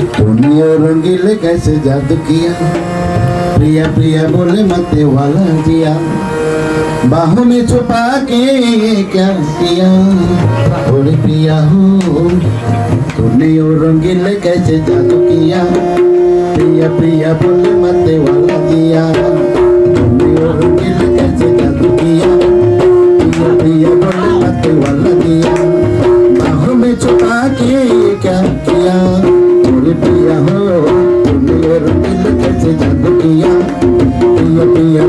तूने और रंगीले कैसे जादू किया? प्रिया प्रिया, बोले मते वाला जिया। बाहों में छुपा के क्या किया? बोले, प्रिया हो, तूने और रंगीले कैसे जादू किया? प्रिया प्रिया, बोले मते वाला जिया। तूने और रंगीले कैसे जादू किया? प्रिया प्रिया, बोले मते वाला जिया। बाहों में छुपा के क्या किया? पिया हो तुम मेरे दिल कैसे जान पिया पिया पिया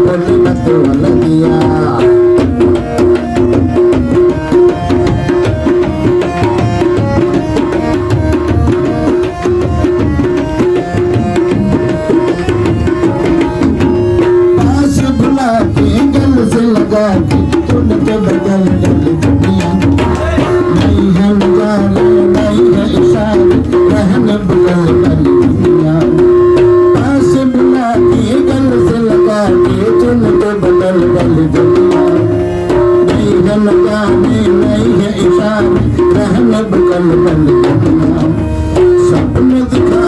به ڪل ڪلام سڀ مدا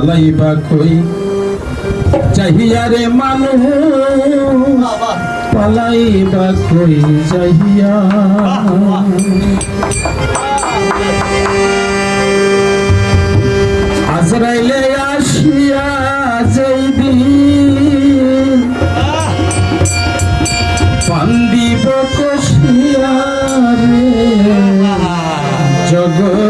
চালাই মানুহ পালাই চাহিয়া? আজরাইলে আসিয়া যাইবি পান্দিব কষিয়া রে জগৎ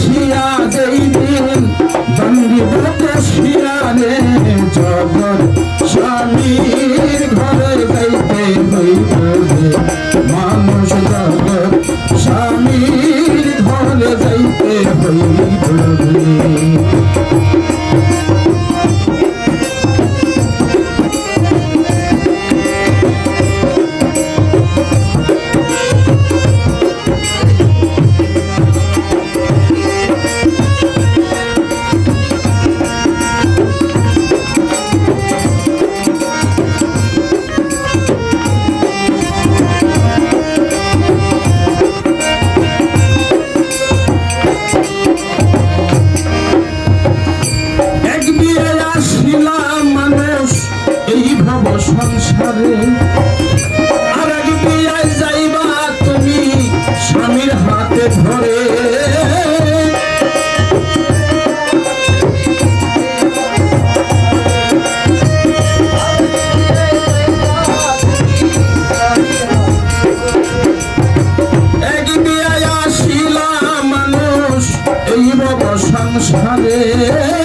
সংসারে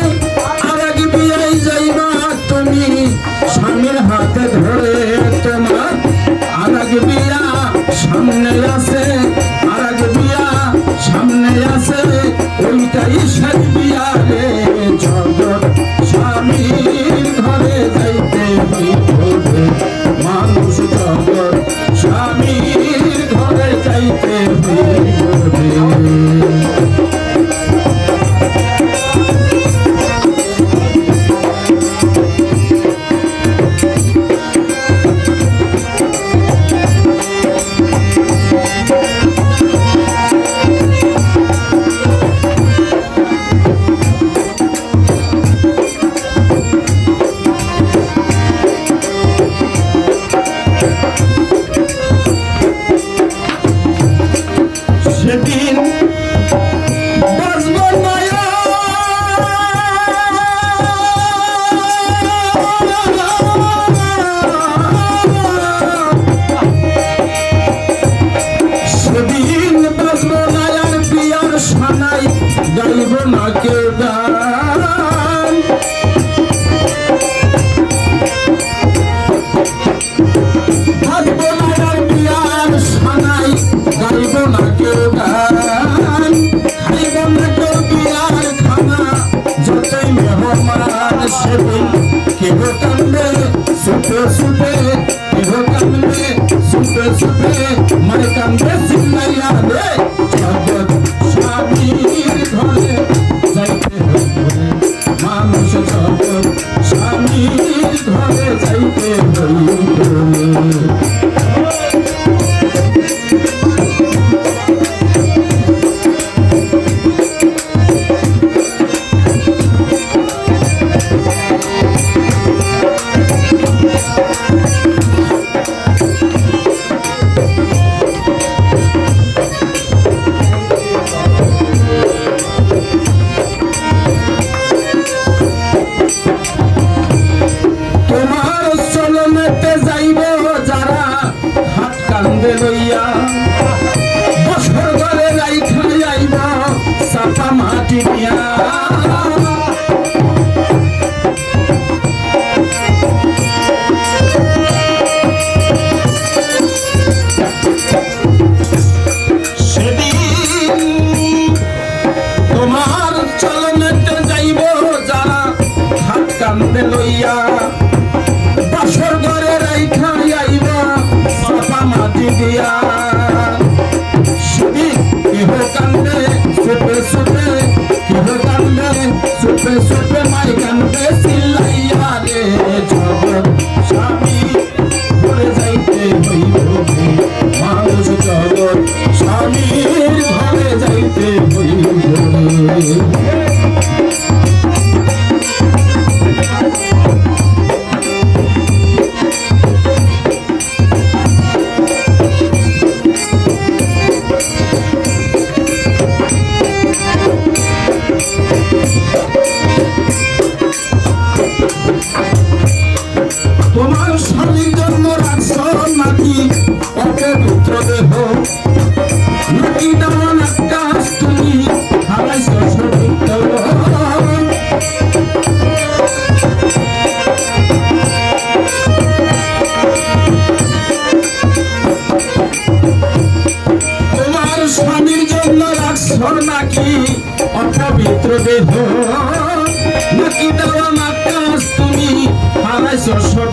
co szło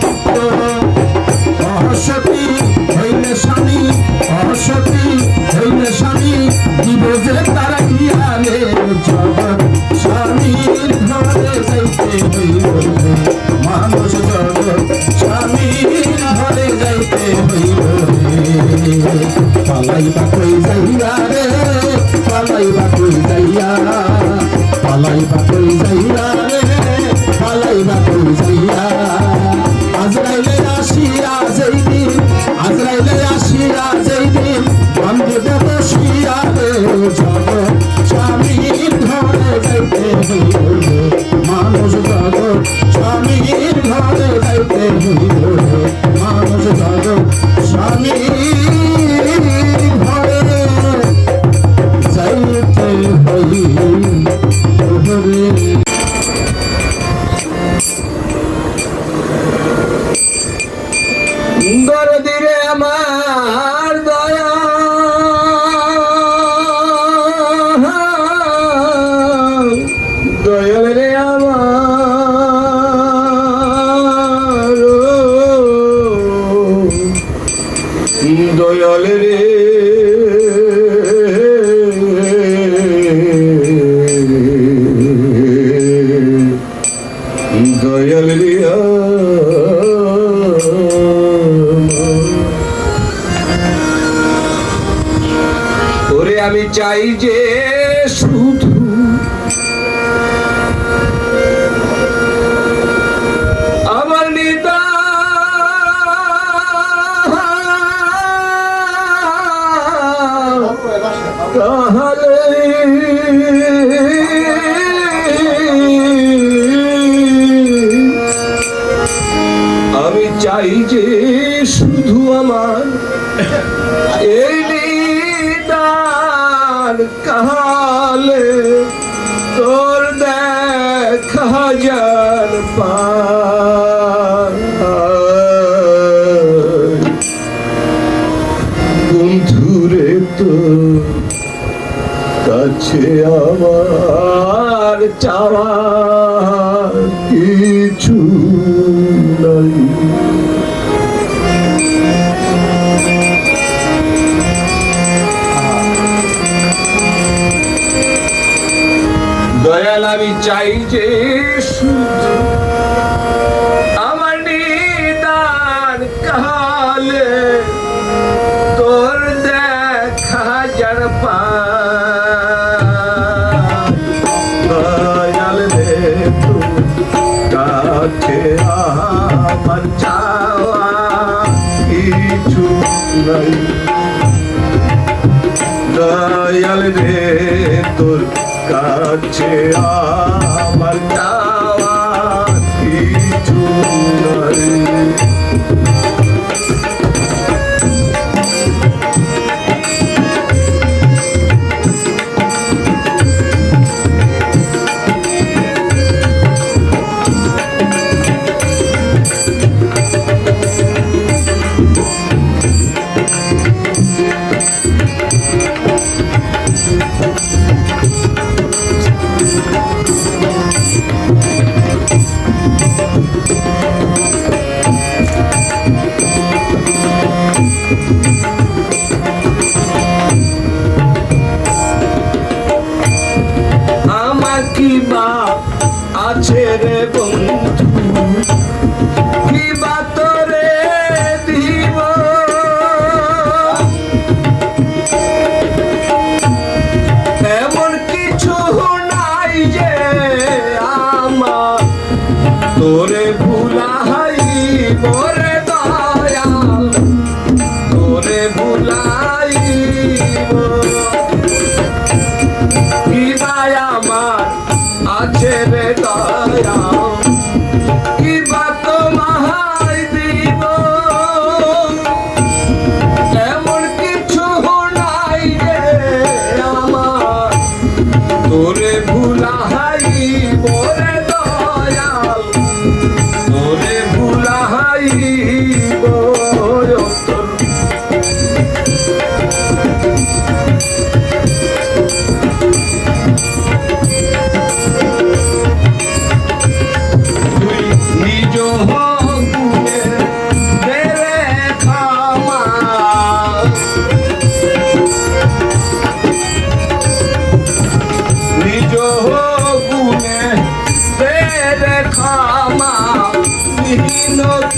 বন্ধুরে তো কাছে আমার চাওয়ার কিছু নাই। দয়াল রে তোর কাছে আমার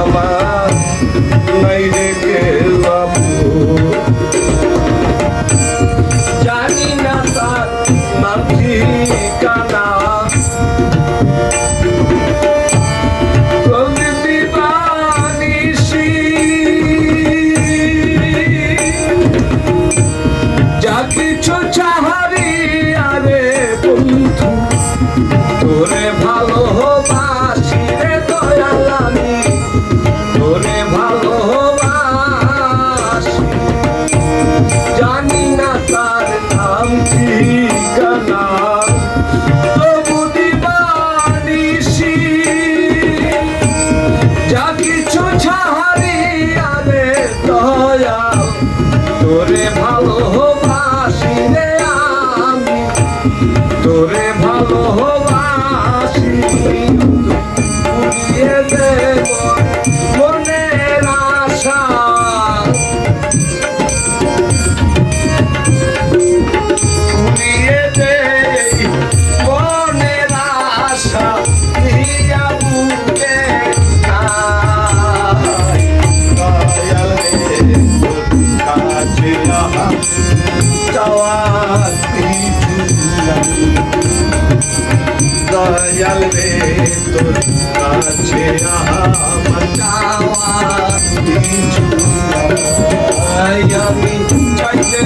আমার কাছে। আমি চাইতে